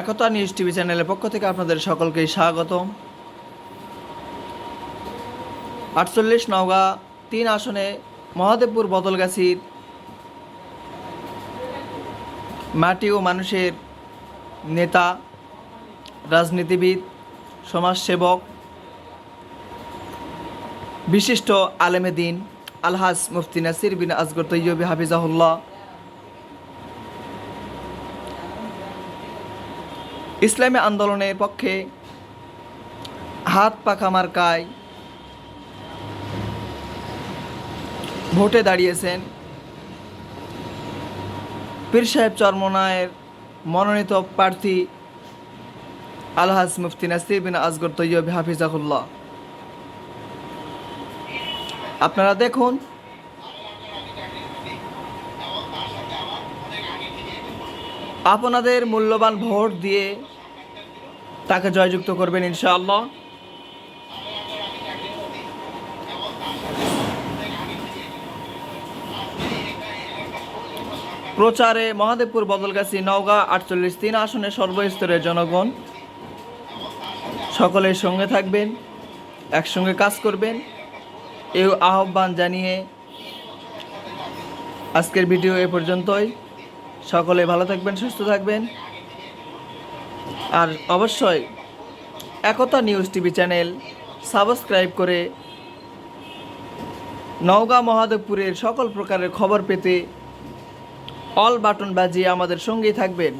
একতা news TV চ্যানেলের পক্ষ থেকে আপনাদের সকলকেই স্বাগত আটচল্লিশ নওগাঁ, তিন আসনে মহাদেবপুর বদলগাছির মাটি ও মানুষের নেতা, রাজনীতিবিদ, সমাজসেবক, বিশিষ্ট আলেমেদিন আলহাজ মুফতি নাসির বিন আজগর তৈয়বী হাফিজাহুল্লাহ ইসলামী আন্দোলনের পক্ষে হাত পাখা মার্কায় ভোটে দাঁড়িয়েছেন পীর সাহেব চরমনায়ের মনোনীত প্রার্থী আলহাজ মুফতি নাসির বিন আজগর তৈয়ব হাফিজাহুল্লাহ। আপনারা দেখুন, আপনাদের মূল্যবান ভোট দিয়ে তাকে জয়যুক্ত করবেন ইনশাআল্লাহ। প্রচারে মহাদেবপুর বদলগাছি নওগাঁ, আটচল্লিশ তিন আসনে সর্বস্তরের জনগণ। সকলের সঙ্গে থাকবেন, একসঙ্গে কাজ করবেন। এই আহ্বান জানিয়ে আজকের ভিডিও এ পর্যন্তই। সকলে ভালো থাকবেন, সুস্থ থাকবেন। আর অবশ্যই Ekata news TV channel subscribe করে নওগাঁ মহাদেবপুরের সকল প্রকারের খবর পেতে অল বাটন বাজিয়ে আমাদের সঙ্গেই থাকবেন।